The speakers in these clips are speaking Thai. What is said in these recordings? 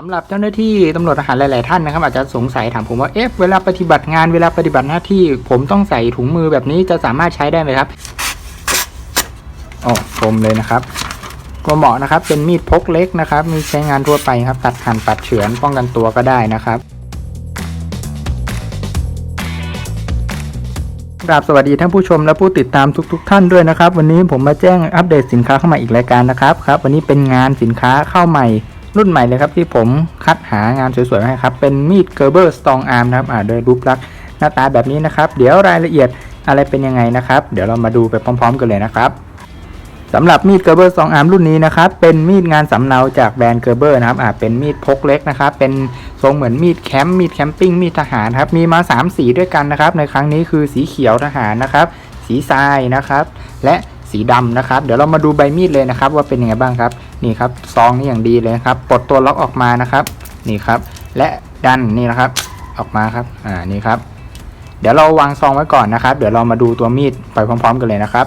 สำหรับเจ้าหน้าที่ตำรวจทหารหลาย ๆ ท่านนะครับ อาจจะสงสัยถามผมว่าเอ๊ะเวลาปฏิบัติงานเวลาปฏิบัติหน้าที่ ผมต้องใส่ถุงมือแบบนี้จะสามารถใช้ได้ไหมครับอ๋อชมเลยนะครับก็เหมาะนะครับเป็นมีดพกเล็กนะครับ มีใช้งานทั่วไปครับ ตัดหั่นตัดเฉือนป้องกันตัวก็ได้นะครับกราบสวัสดีท่านผู้ชมและผู้ติดตามทุกๆท่านด้วยนะครับ วันนี้ผมมาแจ้งอัปเดตสินค้าเข้ามาอีกรายการนะครับครับ วันนี้เป็นงานสินค้าเข้าใหม่ รุ่นใหม่เลยครับที่ผมคัดหางานสวยๆมาให้ครับ เป็นมีดเกอร์เบอร์สตองอาร์มนะครับอ่าโดยรูปลักษณ์หน้าตาแบบนี้นะครับ เดี๋ยวรายละเอียดอะไรเป็นยังไงนะครับ เดี๋ยวเรามาดูไปพร้อม ๆ กันเลยนะครับสำหรับมีดเกอร์เบอร์สองอาร์มรุ่นนี้นะครับ เป็นมีดงานสำเนาจากแบรนด์เกอร์เบอร์นะครับอ่าเป็นมีดพกเล็กนะครับ เป็นทรงเหมือนมีดแคมป์มีดแคมปิ้งมีดทหารครับ มีมา 3 สีด้วยกันนะครับ ในครั้งนี้คือสีเขียวทหารนะครับ สีทรายนะครับ และสีดำนะครับ เดี๋ยวเรามาดูใบมีดเลยนะครับ ว่าเป็นยังไงบ้างครับ นี่ครับซองนี่อย่างดีเลยครับปลดตัวล็อกออกมานะครับ นี่ครับ และดันนี่นะครับ ออกมาครับอ่านี่ครับ เดี๋ยวเราวางซองไว้ก่อนนะครับ เดี๋ยวเรามาดูตัวมีดไปพร้อม ๆ กันเลยนะครับ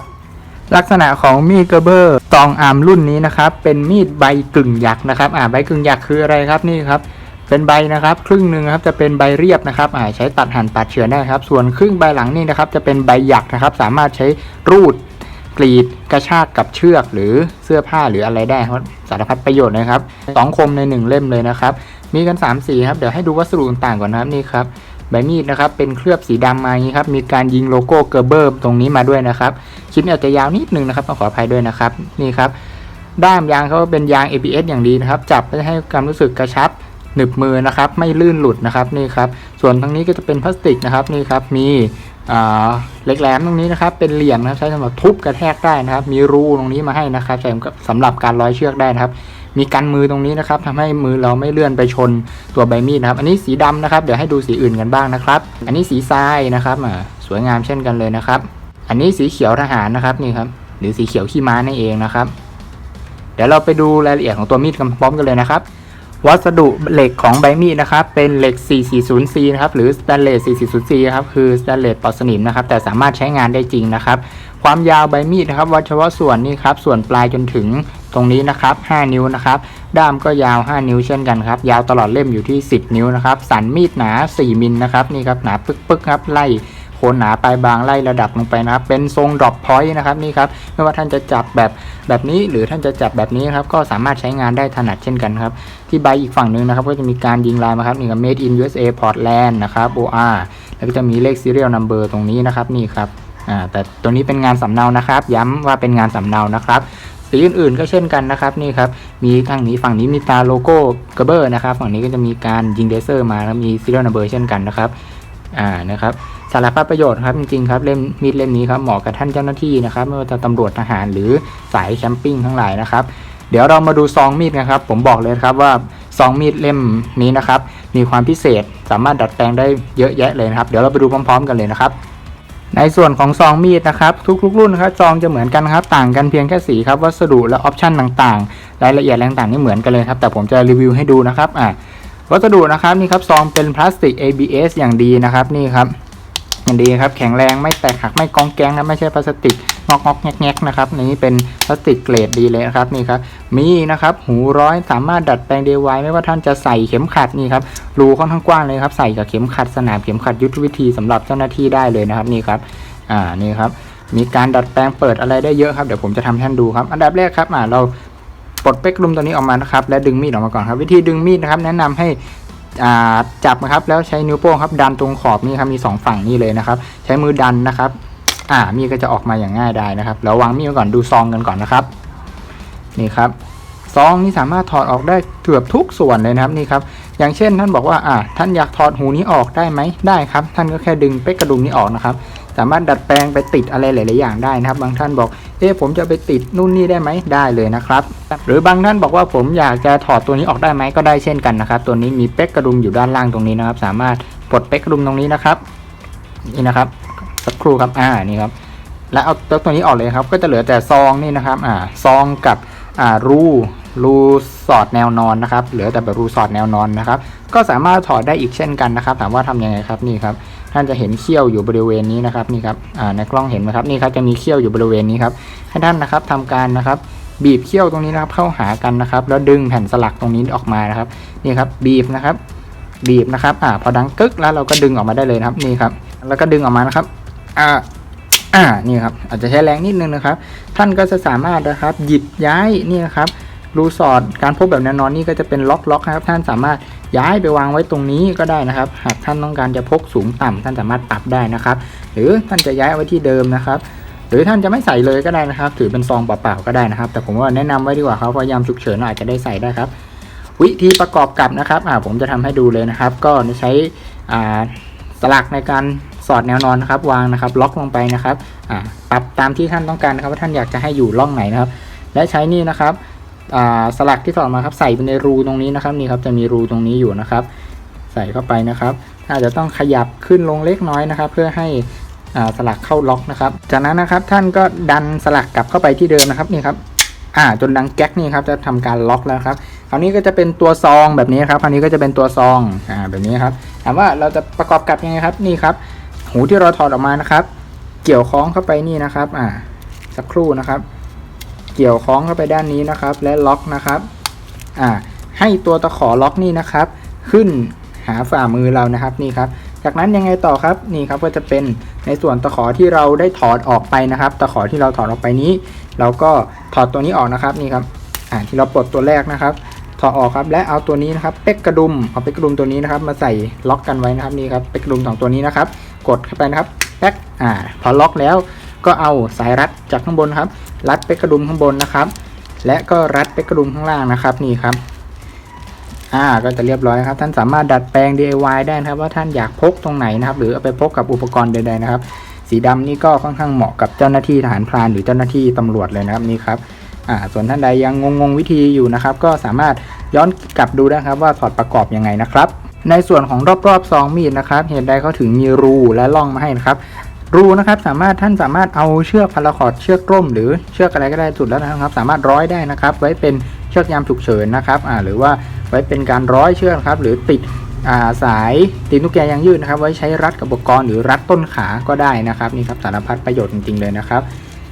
ลักษณะของมีดเกอร์เบอร์ตองอาร์มรุ่นนี้นะครับ เป็นมีดใบกึ่งหยักนะครับ อ่าใบกึ่งหยักคืออะไรครับนี่ครับ เป็นใบนะครับ ครึ่งหนึ่งครับจะเป็นใบเรียบนะครับ อ่าใช้ตัดหั่นตัดเฉือนได้ครับ ส่วนครึ่งใบหลังนี่นะครับ จะเป็นใบหยักนะครับ สามารถใช้รูด กรีดกระชากกับเชือกหรือเสื้อผ้าหรืออะไรได้ครับสารพัดประโยชน์นะครับสองคมในหนึ่งเล่มเลยนะครับ มีกัน 3 สีครับ เดี๋ยวให้ดูวัสดุต่างๆก่อนนะครับนี่ครับใบมีดนะครับเป็นเคลือบสีดำมาอย่างนี้ครับมีการยิงโลโก้เกอร์เบอร์ตรงนี้มาด้วยนะครับชิ้นอาจจะยาวนิดนึงนะครับต้องขออภัยด้วยนะครับนี่ครับด้ามยางเขาเป็นยาง ABS อย่างดีนะครับ จับจะให้ความรู้สึกกระชับหนึบมือนะครับ ไม่ลื่นหลุดนะครับนี่ครับ ส่วนทางนี้ก็จะเป็นพลาสติกนะครับนี่ครับ มี เหล็กแหลมตรงนี้นะครับ เป็นเหลี่ยมนะครับใช้สำหรับทุบกระแทกได้นะครับ มีรูตรงนี้มาให้นะครับใช้สำหรับการร้อยเชือกได้นะครับ มีกันมือตรงนี้นะครับทำให้มือเราไม่เลื่อนไปชนตัวใบมีดนะครับ อันนี้สีดำนะครับ เดี๋ยวให้ดูสีอื่นกันบ้างนะครับ อันนี้สีทรายนะครับสวยงามเช่นกันเลยนะครับ อันนี้สีเขียวทหารนะครับนี่ครับ หรือสีเขียวขี้ม้านั่นเองนะครับ เดี๋ยวเราไปดูรายละเอียดของตัวมีดกันพร้อมกันเลยนะครับ วัสดุเหล็กของใบมีดนะครับ เป็นเหล็ก 440C นะครับ หรือ Stainless 440C ครับ คือ Stainless ปลอดสนิมนะครับ แต่สามารถใช้งานได้จริงนะครับ ความยาวใบมีดนะครับ วัดเฉพาะส่วนนี้ครับ ส่วนปลายจนถึงตรงนี้นะครับ 5 นิ้วนะครับ ด้ามก็ยาว 5 นิ้วเช่นกันครับ ยาวตลอดเล่มอยู่ที่ 10 นิ้วนะครับ สันมีดหนา 4 มิลนะครับ นี่ครับ หนาปึ๊กๆครับ ไล่ นหนาปลายบางไล่ระดับลงไปนะครับ เป็นทรงดรอปพอยต์นะครับนี่ครับไม่ว่าท่านจะจับแบบแบบนี้หรือท่านจะจับแบบนี้ครับก็สามารถใช้งานได้ถนัดเช่นกันครับ ที่ใบอีกฝั่งหนึ่งนะครับ ก็จะมีการยิงลายมาครับนี่ครับ made in USA Portland นะครับ OR แล้วก็จะมีเลข serial number ตรงนี้นะครับนี่ครับอ่าแต่ตัวนี้เป็นงานสำเนานะครับ ย้ำว่าเป็นงานสำเนานะครับสีอื่นๆก็เช่นกันนะครับนี่ครับมีทางนี้ฝั่งนี้มีตาโลโก้กระเบอร์นะครับ ฝั่งนี้ก็จะมีการยิงเลเซอร์มาแล้วมี serial number เช่นกันนะครับ อ่านะครับสารพัดประโยชน์ครับจริงๆครับเล่มมีดเล่มนี้ครับเหมาะกับท่านเจ้าหน้าที่นะครับไม่ว่าจะตำรวจทหารหรือสายแคมปิ้งทั้งหลายนะครับ เดี๋ยวเรามาดูซองมีดนะครับ ผมบอกเลยครับว่าซองมีดเล่มนี้นะครับ มีความพิเศษสามารถดัดแปลงได้เยอะแยะเลยนะครับ เดี๋ยวเราไปดูพร้อม ๆ กันเลยนะครับ ในส่วนของซองมีดนะครับ ทุกๆรุ่นนะครับซองจะเหมือนกันครับ ต่างกันเพียงแค่สีครับวัสดุและออปชันต่างๆ รายละเอียดต่างๆนี่เหมือนกันเลยครับแต่ผมจะรีวิวให้ดูนะครับอ่า วัสดุนะครับนี่ครับซองเป็นพลาสติก ABS อย่างดีนะครับนี่ครับอย่างดีครับแข็งแรงไม่แตกหักไม่กองแกงนะไม่ใช่พลาสติกงอกงอกแงกนะครับนี่เป็นพลาสติกเกรดดีเลยนะครับนี่ครับมีนะครับหูร้อยสามารถดัดแปลง DIY ไม่ว่าท่านจะใส่เข็มขัดนี่ครับรูค่อนข้างกว้างเลยครับใส่กับเข็มขัดสนามเข็มขัดยุทธวิธีสำหรับเจ้าหน้าที่ได้เลยนะครับนี่ครับอ่านี่ครับมีการดัดแปลงเปิดอะไรได้เยอะครับเดี๋ยวผมจะทำให้ท่านดูครับ อันดับแรกครับอ่าเรา ปลดเป๊กลุมตัวนี้ออกมานะครับและดึงมีดออกมาก่อนครับ วิธีดึงมีดนะครับ แนะนำให้อ่าจับนะครับแล้วใช้นิ้วโป้งครับดันตรงขอบนี่ครับมีสองฝั่งนี่เลยนะครับ ใช้มือดันนะครับอ่ามีดก็จะออกมาอย่างง่ายได้นะครับแล้ววางมีดก่อนดูซองกันก่อนนะครับ นี่ครับซองนี่สามารถถอดออกได้เกือบทุกส่วนเลยนะครับนี่ครับ อย่างเช่นท่านบอกว่าอ่าท่านอยากถอดหูนี้ออกได้ไหมได้ครับ ท่านก็แค่ดึงเป๊กกระดุมนี้ออกนะครับ สามารถดัดแปลงไปติดอะไรหลาย ๆ อย่างได้นะครับ บางท่านบอกเอ๊ะผมจะไปติดนู่นนี่ได้ไหมได้เลยนะครับ หรือบางท่านบอกว่าผมอยากจะถอดตัวนี้ออกได้ไหมก็ได้เช่นกันนะครับ ตัวนี้มีเป๊กกระดุมอยู่ด้านล่างตรงนี้นะครับ สามารถปลดเป๊กกระดุมตรงนี้นะครับ นี่นะครับ สักครู่ครับอ่านี่ครับ แล้วเอาตัวนี้ออกเลยครับ ก็จะเหลือแต่ซองนี่นะครับอ่าซองกับอ่ารูรูสอดแนวนอนนะครับ เหลือแต่แบบรูสอดแนวนอนนะครับ ก็สามารถถอดได้อีกเช่นกันนะครับ ถามว่าทำยังไงครับนี่ครับ ท่านจะเห็นเขี้ยวอยู่บริเวณนี้นะครับนี่ครับในกล้องเห็นไหมครับนี่ครับจะมีเขี้ยวอยู่บริเวณนี้ครับให้ท่านนะครับทำการนะครับบีบเขี้ยวตรงนี้นะครับเข้าหากันนะครับ แล้วดึงแผ่นสลักตรงนี้ออกมานะครับนี่ครับบีบนะครับ บีบนะครับอ่าพอดังกึกแล้วเราก็ดึงออกมาได้เลยนะครับนี่ครับ แล้วก็ดึงออกมานะครับอ่าอ่านี่ครับอาจจะใช้แรงนิดนึงนะครับ ท่านก็จะสามารถนะครับหยิบย้ายนี่นะครับ รูสอดการพบแบบแนวนอนนี่ก็จะเป็นล็อกล็อกนะครับ ท่านสามารถย้ายไปวางไว้ตรงนี้ก็ได้นะครับ หากท่านต้องการจะพกสูงต่ำท่านสามารถปรับได้นะครับ หรือท่านจะย้ายไว้ที่เดิมนะครับหรือท่านจะไม่ใส่เลยก็ได้นะครับ ถือเป็นซองเปล่าๆก็ได้นะครับ แต่ผมว่าแนะนำไว้ดีกว่าครับเพราะยามฉุกเฉินอาจจะได้ใส่ได้ครับ วิธีประกอบกับนะครับผมจะทำให้ดูเลยนะครับ ก็ใช้สลักในการสอดแนวนอนนะครับวางนะครับ ล็อกลงไปนะครับปรับตามที่ท่านต้องการนะครับว่าท่านอยากจะให้อยู่ร่องไหนนะครับ และใช้นี่นะครับ สลักที่ถอดมาครับใส่ไปในรูตรงนี้นะครับนี่ครับจะมีรูตรงนี้อยู่นะครับ ใส่เข้าไปนะครับอาจจะต้องขยับขึ้นลงเล็กน้อยนะครับ เพื่อให้สลักเข้าล็อกนะครับ จากนั้นนะครับท่านก็ดันสลักกลับเข้าไปที่เดิมนะครับนี่ครับอ่าจนดังแก๊กนี่ครับจะทำการล็อกแล้วครับคราวนี้ก็จะเป็นตัวซองแบบนี้ครับคราวนี้ก็จะเป็นตัวซองอ่าแบบนี้ครับถามว่าเราจะประกอบกับยังไงครับนี่ครับ หูที่เราถอดออกมานะครับ เกี่ยวคล้องเข้าไปนี่นะครับอ่าสักครู่นะครับ เกี่ยวคล้องเข้าไปด้านนี้นะครับ และล็อกนะครับอ่าให้ตัวตะขอล็อกนี่นะครับ ขึ้นหาฝ่ามือเรานะครับนี่ครับ จากนั้นยังไงต่อครับนี่ครับก็จะเป็นในส่วนตะขอที่เราได้ถอดออกไปนะครับ ตะขอที่เราถอดออกไปนี้ เราก็ถอดตัวนี้ออกนะครับนี่ครับอ่าที่เราปลดตัวแรกนะครับ ถอดออกครับและเอาตัวนี้นะครับ เป็กกระดุมเอาเป็กกระดุมตัวนี้นะครับ มาใส่ล็อกกันไว้นะครับนี่ครับเป็กกระดุมสองตัวนี้นะครับ กดเข้าไปนะครับแป๊กอ่าพอล็อกแล้ว ก็เอาสายรัดจากข้างบนครับ รัดเป็กกระดุมข้างบนนะครับ และก็รัดเป็กกระดุมข้างล่างนะครับนี่ครับอ่าก็จะเรียบร้อยครับ ท่านสามารถดัดแปลง DIY ได้นะครับ ว่าท่านอยากพกตรงไหนนะครับ หรือเอาไปพกกับอุปกรณ์ใดๆนะครับ สีดำนี่ก็ค่อนข้างเหมาะกับเจ้าหน้าที่ทหารพรานหรือเจ้าหน้าที่ตำรวจเลยนะครับนี่ครับอ่าส่วนท่านใดยังงงๆวิธีอยู่นะครับ ก็สามารถย้อนกลับดูได้ครับว่าถอดประกอบยังไงนะครับ ในส่วนของรอบๆซองมีดนะครับ เหตุใดเขาถึงมีรูและล่องมาให้นะครับ รูนะครับสามารถท่านสามารถเอาเชือกพาราคอร์ดเชือกร่มหรือเชือกอะไรก็ได้สุดแล้วนะครับ สามารถร้อยได้นะครับ ไว้เป็นเชือกยามฉุกเฉินนะครับอ่าหรือว่าไว้เป็นการร้อยเชือกครับ หรือติดอ่าสายตีนตุ๊กแกยางยืดนะครับ ไว้ใช้รัดกับอุปกรณ์หรือรัดต้นขาก็ได้นะครับนี่ครับสารพัดประโยชน์จริงๆเลยนะครับ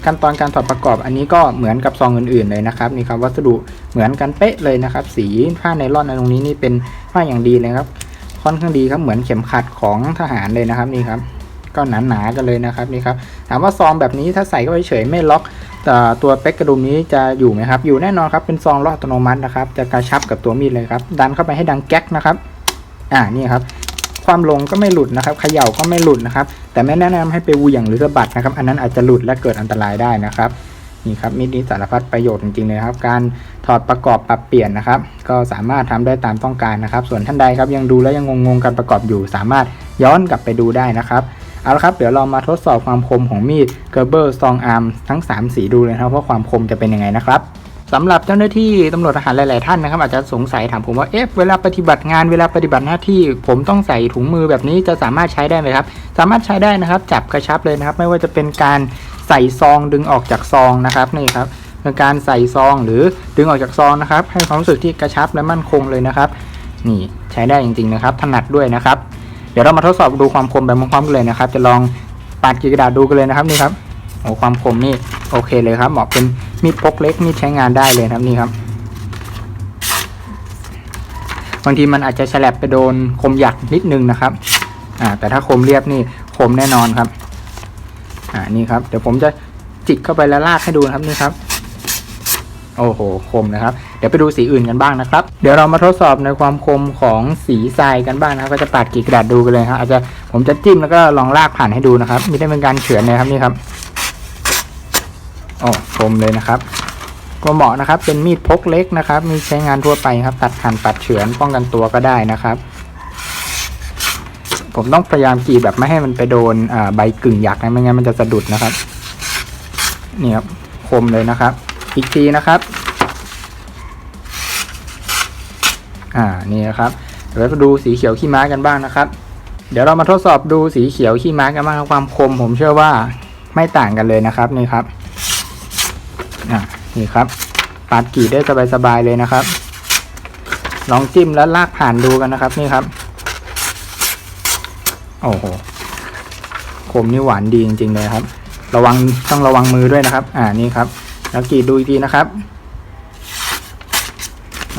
ขั้นตอนการถอดประกอบอันนี้ก็เหมือนกับซองอื่นๆเลยนะครับนี่ครับวัสดุเหมือนกันเป๊ะเลยนะครับ สีผ้าไนล่อนในตรงนี้นี่เป็นผ้าอย่างดีเลยครับค่อนข้างดีครับเหมือนเข็มขัดของทหารเลยนะครับนี่ครับ ก็หนาๆกันเลยนะครับนี่ครับถามว่าซองแบบนี้ถ้าใส่เข้าไปเฉยไม่ล็อกแต่ตัวเป็กกระดุมนี้จะอยู่ไหมครับ อยู่แน่นอนครับเป็นซองล็อกอัตโนมัตินะครับ จะกระชับกับตัวมีดเลยครับ ดันเข้าไปให้ดังแก๊กนะครับ อ่านี่ครับ ความลงก็ไม่หลุดนะครับเขย่าก็ไม่หลุดนะครับ แต่ไม่แนะนำให้ไปเหวี่ยงหรือสะบัดนะครับ อันนั้นอาจจะหลุดและเกิดอันตรายได้นะครับนี่ครับมีดนี้สารพัดประโยชน์จริงๆเลยครับ การถอดประกอบปรับเปลี่ยนนะครับ ก็สามารถทำได้ตามต้องการนะครับ ส่วนท่านใดครับยังดูแล้วยังงงๆการประกอบอยู่ สามารถย้อนกลับไปดูได้นะครับ เอาละครับ เดี๋ยวเรามาทดสอบความคมของมีดเกอร์เบอร์ซองอาร์มทั้ง 3 สีดูเลยนะครับว่าความคมจะเป็นยังไงนะครับสำหรับเจ้าหน้าที่ตำรวจทหารหลาย ๆ ท่านนะครับอาจจะสงสัยถามผมว่าเอ๊ะเวลาปฏิบัติงานเวลาปฏิบัติหน้าที่ ผมต้องใส่ถุงมือแบบนี้จะสามารถใช้ได้ไหมครับ สามารถใช้ได้นะครับ จับกระชับเลยนะครับ ไม่ว่าจะเป็นการใส่ซองดึงออกจากซองนะครับนี่ครับเป็นการใส่ซองหรือดึงออกจากซองนะครับ ให้ความรู้สึกที่กระชับและมั่นคงเลยนะครับ นี่ใช้ได้จริง ๆ นะครับ ถนัดด้วยนะครับ ดี๋ยวเรามาทดสอบดูความคมแบบพร้อมๆกันเลยนะครับ จะลองปาดกรีกระดาษดูกันเลยนะครับนี่ครับโอ้ความคมนี่โอเคเลยครับเหมาะเป็นมีดพกเล็กมีดใช้งานได้เลยครับนี่ครับบางทีมันอาจจะฉลับไปโดนคมหยักนิดนึงนะครับอ่าแต่ถ้าคมเรียบนี่คมแน่นอนครับอ่านี่ครับ เดี๋ยวผมจะจิกเข้าไปแล้วลากให้ดูนะครับนี่ครับ โอ้โห คมนะครับ เดี๋ยวไปดูสีอื่นกันบ้างนะครับ เดี๋ยวเรามาทดสอบในความคมของสีทรายกันบ้างนะครับ ก็จะปาดกีดกระดาษดูกันเลยครับ อาจจะผมจะจิ้มแล้วก็ลองลากผ่านให้ดูนะครับม่ได้เป็นการเฉือนนะครับนี่ครับ โอ้คมเลยนะครับ ก็เหมาะนะครับ เป็นมีดพกเล็กนะครับ มีใช้งานทั่วไปครับ ตัดหั่นปัดเฉือนป้องกันตัวก็ได้นะครับ ผมต้องพยายามกรีดแบบไม่ให้มันไปโดนใบกึ่งหยักนะไม่งั้นมันจะสะดุดนะครับ นี่ครับ คมเลยนะครับ อีกทีนะครับ อ่า นี่นะครับ เดี๋ยวเราดูสีเขียวขี้ม้ากันบ้างนะครับ เดี๋ยวเรามาทดสอบดูสีเขียวขี้ม้ากันบ้างครับความคม ผมเชื่อว่าไม่ต่างกันเลยนะครับนี่ครับ อ่า นี่ครับ ปาดกรีดได้สบายๆเลยนะครับ ลองจิ้มแล้วลากผ่านดูกันนะครับ นี่ครับ โอ้โห คมนี่หวานดีจริงๆเลยครับ ระวังต้องระวังมือด้วยนะครับ อ่า นี่ครับ แล้วกรีดดูอีกทีนะครับ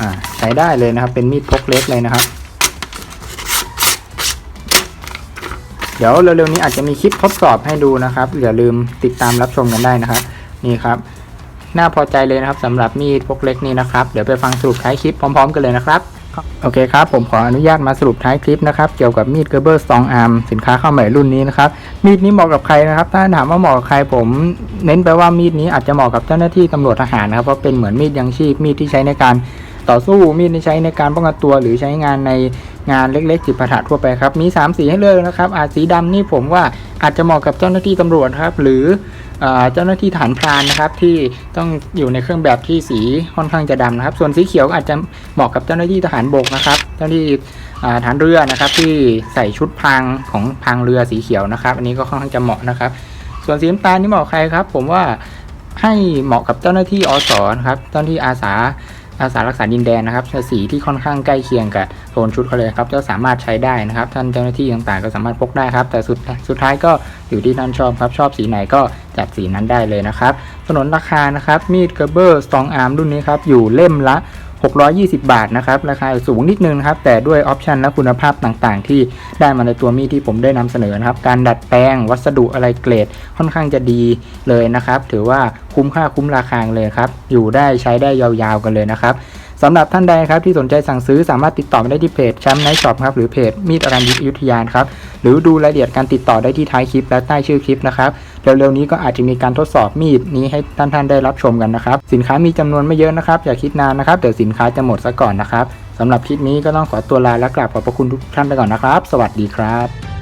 อ่าใช้ได้เลยนะครับ เป็นมีดพกเล็กเลยนะครับ เดี๋ยวเร็วๆนี้อาจจะมีคลิปทดสอบให้ดูนะครับอย่าลืมติดตามรับชมกันได้นะครับ นี่ครับน่าพอใจเลยนะครับสำหรับมีดพกเล็กนี้นะครับ เดี๋ยวไปฟังสรุปท้คลิปพร้อม ๆ กันเลยนะครับ โอเคครับ ผมขออนุญาตมาสรุปท้ายคลิปนะครับ เกี่ยวกับมีดเกอร์เบอร์สองอาร์มสินค้าเข้าใหม่รุ่นนี้นะครับ มีดนี้เหมาะกับใครนะครับ ถ้าถามว่าเหมาะกับใครผม เน้นไปว่ามีดนี้อาจจะเหมาะกับเจ้าหน้าที่ตำรวจทหารนะครับ เพราะเป็นเหมือนมีดยังชีพมีดที่ใช้ในการต่อสู้มีดที่ใช้ในการป้องกันตัวหรือใช้งานในงานเล็กๆ จิปาถะทั่วไปครับ มี 3 สีให้เลือกนะครับอาจสีดำนี่ผมว่าอาจจะเหมาะกับเจ้าหน้าที่ตำรวจครับ หรือ เจ้าหน้าที่ฐานพรานนะครับที่ต้องอยู่ในเครื่องแบบที่สีค่อนข้างจะดำนะครับ ส่วนสีเขียวอาจจะเหมาะกับเจ้าหน้าที่ทหารบกนะครับเจ้าหน้าที่ฐานเรือนะครับ ที่ใส่ชุดพรางของพรางเรือสีเขียวนะครับ อันนี้ก็ค่อนข้างจะเหมาะนะครับ ส่วนสีน้ำตาลนี่เหมาะใครครับ ผมว่าให้เหมาะกับเจ้าหน้าที่อสนะครับเจ้าหน้าที่อาสาอาสารักษาดินแดนนะครับสีที่ค่อนข้างใกล้เคียงกับโทนชุดเขาเลยครับก็สามารถใช้ได้นะครับ ท่านเจ้าหน้าที่ต่างๆ ก็สามารถพกได้ครับ แต่สุดสุดท้ายก็ อยู่ที่ท่านชอบครับ ชอบสีไหนก็จัดสีนั้นได้เลยนะครับสนนราคานะครับมีดเกอร์เบอร์สตองอาร์มรุ่นนี้ครับอยู่เล่มละ 620 บาทนะครับ ราคาสูงนิดนึงครับ แต่ด้วยออปชันและคุณภาพต่างๆ ที่ได้มาในตัวมีดที่ผมได้นำเสนอนะครับ การดัดแปลงวัสดุอะไรเกรดค่อนข้างจะดีเลยนะครับ ถือว่าคุ้มค่าคุ้มราคาเลยครับ อยู่ได้ใช้ได้ยาวๆกันเลยนะครับ สำหรับท่านใดครับที่สนใจสั่งซื้อสามารถติดต่อมาได้ที่เพจแชมป์ไนท์ช็อปครับหรือเพจมีดอรัญยิกอยุธยานครับหรือดูรายละเอียดการติดต่อได้ที่ท้ายคลิปและใต้ชื่อคลิปนะครับเร็วๆนี้ก็อาจจะมีการทดสอบมีดนี้ให้ท่านๆได้รับชมกันนะครับ สินค้ามีจำนวนไม่เยอะนะครับ อย่าคิดนานนะครับเดี๋ยวสินค้าจะหมดซะก่อนนะครับสำหรับคลิปนี้ก็ต้องขอตัวลาและกราบขอบพระคุณทุกท่านไปก่อนนะครับ สวัสดีครับ